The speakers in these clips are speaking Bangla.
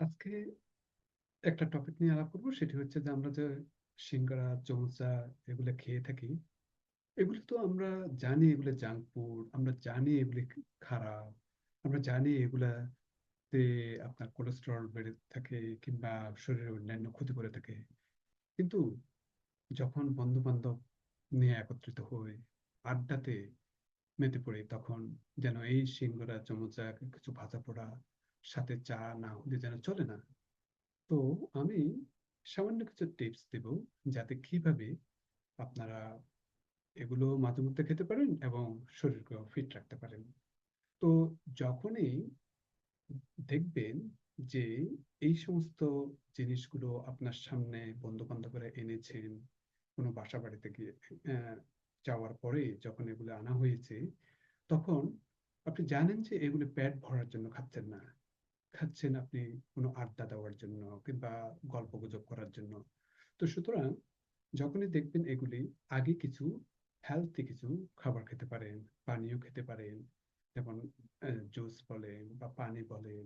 আজকে একটা টপিক নিয়ে আলাপ করব সেটি হচ্ছে যে আমরা যে সিঙ্গারা, চমচা এগুলা খেয়ে থাকি। এগুলো তো আমরা জানি এগুলো জাঙ্ক ফুড, আমরা জানি এগুলি খারাপ। আমরা জানি এগুলাতে আপনার কোলেস্টেরল বেড়ে থাকে কিংবা শরীরে অন্যান্য ক্ষতি করে থাকে। কিন্তু যখন বন্ধু-বান্ধব নিয়ে একত্রিত হই, আড্ডাতে মেতে পড়ি তখন যেন এই সিঙ্গারা, চমচা, কিছু ভাজাপোড়া সাথে চা না হলে যেন চলে না। তো আমি সামান্য কিছু টিপস দেব যাতে কীভাবে আপনারা এগুলো মাঝেমধ্যে খেতে পারেন এবং শরীরকেও ফিট রাখতে পারেন। তো যখনই দেখবেন যে এই সমস্ত জিনিসগুলো আপনার সামনে বন্ধু-বান্ধবেরা এনেছেন, কোনো বাসা বাড়িতে গিয়ে যাওয়ার পরে যখন এগুলো আনা হয়েছে, তখন আপনি জানেন যে এগুলো পেট ভরার জন্য খাচ্ছেন না। খাচ্ছেন আপনি কোনো আড্ডা দেওয়ার জন্য কিংবা গল্পগুজব করার জন্য। তো সুতরাং যখনই দেখবেন এগুলি আগে কিছু হেলথি কিছু খাবার খেতে পারেন, পানীয় খেতে পারেন। যেমন জুস বলেন বা পানি বলেন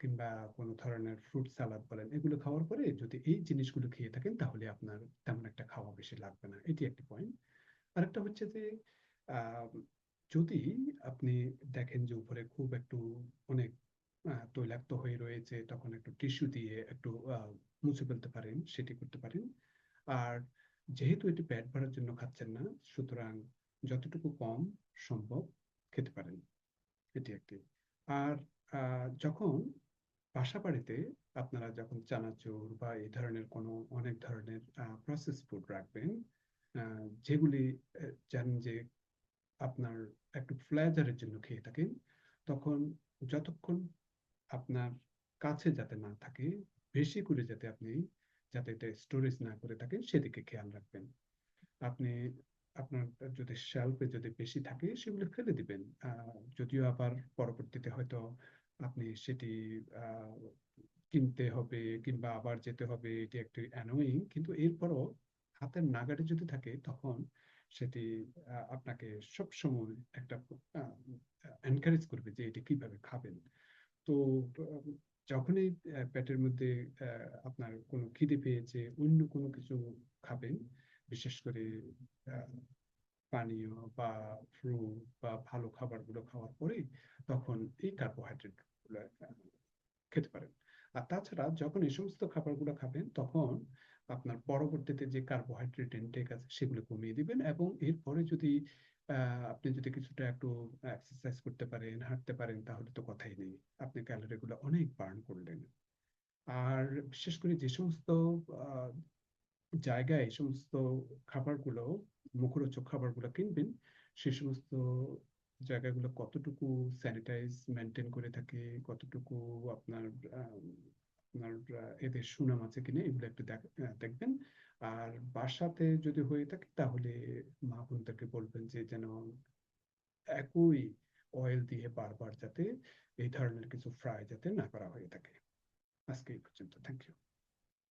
কিংবা কোনো ধরনের ফ্রুট সালাদ বলেন। এগুলো খাওয়ার পরে যদি এই জিনিসগুলো খেয়ে থাকেন তাহলে আপনার তেমন একটা খাওয়া বেশি লাগবে না। এটি একটি পয়েন্ট। আরেকটা হচ্ছে যে যদি আপনি দেখেন যে উপরে খুব একটু অনেক তৈলাক্ত হয়ে রয়েছে তখন একটু টিস্যু দিয়ে একটু মুছে ফেলতে পারেন, সেটি করতে পারেন। আর যেহেতু এটি পেট ভরার জন্য খাচ্ছেন না, সুতরাং যতটুকু কম সম্ভব খেতে পারেন। এটি একটি। আর যখন বাসা বাড়িতে আপনারা যখন চানাচুর বা এই ধরনের কোনো অনেক ধরনের প্রসেস ফুড রাখবেন, যেগুলি জানেন যে আপনার একটু প্লেজার এর জন্য খেয়ে থাকেন, তখন যতক্ষণ আপনার কাছে যাতে না থাকে, বেশি করে যাতে আপনি যাতে এটা স্টোরেজ না করে থাকেন সেদিকে খেয়াল রাখবেন। আপনি আপনার যদি শেলফ যদি বেশি থাকে সেগুলো ফেলে দিবেন। যদিও আবার পরবর্তীতে হয়তো আপনি সেটি কিনতে হবে কিংবা আবার যেতে হবে এটি একটু অ্যানোয়িং কিন্তু এরপরও হাতের নাগালে যদি থাকে তখন সেটি আপনাকে সবসময় একটা এনকারেজ করবে যে এটি কীভাবে খাবেন। তো যখনই পেটের মধ্যে আপনার কোনো খিদে পেয়েছে, অন্য কোনো কিছু খাবেন, বিশেষ করে পানীয় বা ফ্রুট বা ভালো খাবারগুলো খাওয়ার পরে তখন এই কার্বোহাইড্রেটগুলো খেতে পারেন। আর তাছাড়া যখন এই সমস্ত খাবারগুলো খাবেন তখন আপনার পরবর্তীতে যে কার্বোহাইড্রেট ইনটেক আছে সেগুলো কমিয়ে দিবেন এবং এরপরে যদি আপনি যদি কিছুটা একটু এক্সারসাইজ করতে পারেন, হাঁটতে পারেন তাহলে তো কথাই নেই। আপনি ক্যালোরি গুলো অনেক বার্ন করলেন। আর বিশেষ করে যে সমস্ত জায়গায় এই সমস্ত খাবারগুলো মুখরোচক খাবারগুলো কিনবেন, সে সমস্ত জায়গাগুলো কতটুকু স্যানিটাইজ মেইনটেইন করে থাকে, কতটুকু আপনার আপনার এদের সুনাম আছে কিনা এগুলো একটু দেখবেন। আর বাসাতে যদি হয়ে থাকে তাহলে মা-বোনদেরকে বলবেন যে যেন একই অয়েল দিয়ে বারবার যাতে এই ধরনের কিছু ফ্রাই যাতে না করা হয়ে থাকে। আজকে এই পর্যন্ত। Thank you.